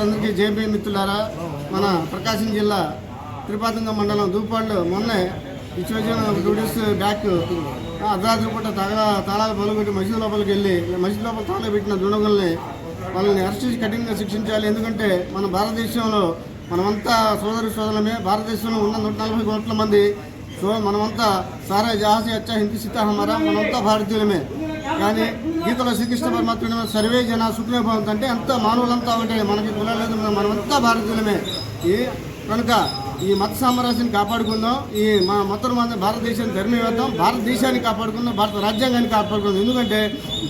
JP మిత్రులారా మన ప్రకాశం జిల్లా త్రిపాతంగ మండలం దూపాళ్ళు మొన్నే ఇచ్చిన టూ డేస్ బ్యాక్ అర్ధరాత్రి పూట తగల తాళాలు పలుగొట్టి మసీదు లోపలికి వెళ్ళి మసీదు లోపల తాళాలు పెట్టిన దుండగుల్ని వాళ్ళని అరెస్ట్ చేసి కఠినంగా శిక్షించాలి. ఎందుకంటే మన భారతదేశంలో మనమంతా సోదరి సోదరులమే. భారతదేశంలో ఉన్న నూట నలభై కోట్ల మంది సో మనమంతా సారా జహాసి అచ్చా హిందీ సీతా హమారా మనమంతా భారతీయులమే. కానీ గీతలో శ్రీకృష్ణ పరమాత్మ సర్వే జన సుఖమే భవంతు అంటే అంతా మానవులంతా ఒకటే మనకి కులలేదు మనమంతా భారతీయులమే. ఈ కనుక ఈ మత సామరాజ్యాన్ని కాపాడుకుందాం ఈ మా మొత్తం మంది భారతదేశాన్ని ధర్మవేద్దాం భారతదేశాన్ని కాపాడుకుందాం భారత రాజ్యాంగాన్ని కాపాడుకుందాం. ఎందుకంటే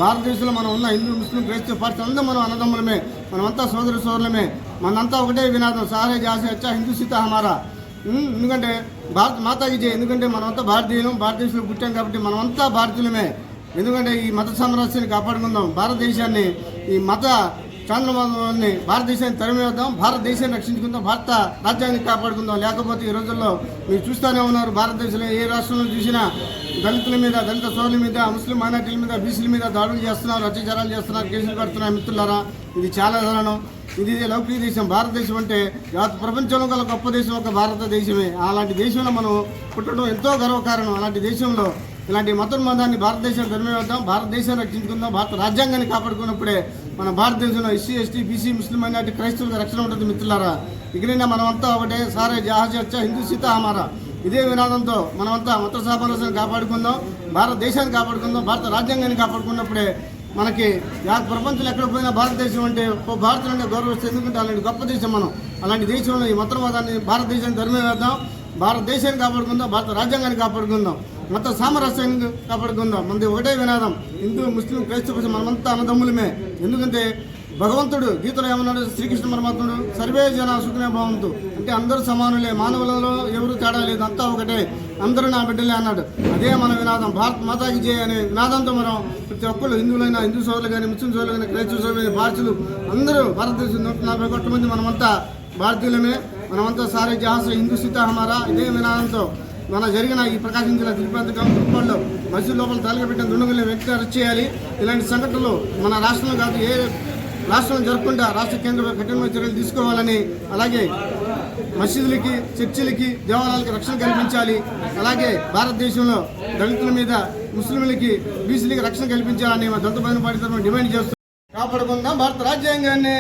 భారతదేశంలో మనం ఉన్న హిందూ ముస్లిం క్రైస్తవ పార్టీ అందరం మనం అన్నదమ్ములమే మనమంతా సోదరు సోదరులమే మనంతా ఒకటే వినాదం సారే జాసే అచ్చా హిందూ సీత హమారా. ఎందుకంటే భారత మాతాకి జయ ఎందుకంటే మనమంతా భారతీయులం భారతదేశంలో పుట్టాం కాబట్టి మనమంతా భారతీయులమే. ఎందుకంటే ఈ మత సామరస్యాన్ని కాపాడుకుందాం భారతదేశాన్ని ఈ మత చంద్రబాబుని భారతదేశాన్ని తరిమేద్దాం భారతదేశాన్ని రక్షించుకుందాం భారత రాజ్యాన్ని కాపాడుకుందాం. లేకపోతే ఈ రోజుల్లో మీరు చూస్తూనే ఉన్నారు భారతదేశంలో ఏ రాష్ట్రంలో చూసినా దళితుల మీద దళిత సోదరుల మీద ముస్లిం మైనార్టీల మీద బీసీల మీద దాడులు చేస్తున్నారు అత్యాచారాలు చేస్తున్నారు కేసులు కడుతున్నారు మిత్రులారా. ఇది చాలా దారుణం. ఇది లౌకిక దేశం. భారతదేశం అంటే ప్రపంచంలో గల గొప్ప దేశం ఒక భారతదేశమే అలాంటి దేశంలో మనం పుట్టడం ఎంతో గర్వకారణం. అలాంటి దేశంలో ఇలాంటి మతోన్మాదాన్ని భారతదేశం ధర్మవేద్దాం భారతదేశాన్ని రక్షించుకుందాం భారత రాజ్యాంగాన్ని కాపాడుకున్నప్పుడే మన భారతదేశంలో SC ST BC Muslim minority క్రైస్తవులకు రక్షణ ఉంటుంది మిత్రులారా. ఇకనైనా మనమంతా ఒకటే సారే జహాజ్ హిందూ సీత హమారా. ఇదే వినాదంతో మనమంతా మత సామరస్యం కాపాడుకుందాం భారతదేశాన్ని కాపాడుకుందాం భారత రాజ్యాంగాన్ని కాపాడుకున్నప్పుడే మనకి ప్రపంచంలో ఎక్కడ పోయినా భారతదేశం అంటే ఓ అంటే గౌరవిస్తే ఎందుకంటే అలాంటి గొప్ప దేశం మనం. అలాంటి దేశంలో ఈ మతవాదాన్ని భారతదేశాన్ని ధర్మవేద్దాం భారతదేశాన్ని కాపాడుకుందాం భారత రాజ్యాంగాన్ని కాపాడుకుందాం. మత సామరస్యం కాపాడుకుందాం. మనది ఒకటే వినాదం. హిందూ ముస్లిం క్రైస్తవ మనమంతా అన్నదమ్ములమే. ఎందుకంటే భగవంతుడు గీతలో ఏమన్నాడు? శ్రీకృష్ణ పరమాత్ముడు సర్వే జన సుఖనే భవంతు. అంటే అందరూ సమానులే. మానవులలో ఎవరు తేడా లేదు. అంతా ఒకటే. అందరూ నా బిడ్డలే అన్నాడు. అదే మన వినాదం. భారత్ మాతాకి జయ అనే వినాదంతో మనం ప్రతి ఒక్కళ్ళు హిందువులైన హిందూ సోదరులు కానీ ముస్లిం సోదరులు కానీ క్రైస్తవ సోదరులు భారతీయులు అందరూ భారతదేశం నూట నలభై కోట్ల మంది మనమంతా భారతీయులమే. మనమంతా సారే జహాస హిందూ సీతా హమారా ఇదే వినాదంతో. మన జరిగిన ఈ ప్రకాశం జిల్లా తిరుపతి కుప్పంలో మసీదు లోపల తలగబెట్టిన దుండగుల్ని వెంటనే అరెస్ట్ చేయాలి. ఇలాంటి సంఘటనలు మన రాష్ట్రంలో కాదు ఏ రాష్ట్రం జరగకుండా రాష్ట్ర కేంద్ర కఠినమైన చర్యలు తీసుకోవాలని అలాగే మసీదులకి చర్చిలకి దేవాలయాలకి రక్షణ కల్పించాలి. అలాగే భారతదేశంలో దళితుల మీద ముస్లింలకి బీసీలకి రక్షణ కల్పించాలని మా దళిత పైన పార్టీ తరఫున డిమాండ్ చేస్తున్నాం. కాపాడుకుందాం భారత రాజ్యాంగాన్ని.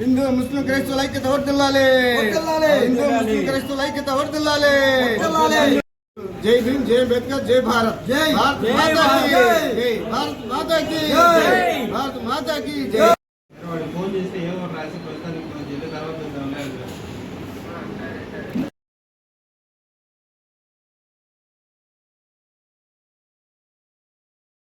హిందూ ముస్లిం క్రైస్తవుల ఐక్యత వర్దిల్లాలి హిందూ ముస్లిం క్రైస్తవుల ఐక్యత వర్దిల్లాలి జై భీమ్ జై అంబేద్కర్ జై భారత్. జై. భారత్ మాతా జై. భారత్ మాతా కీ జై. భారత్ మాతా కీ జై.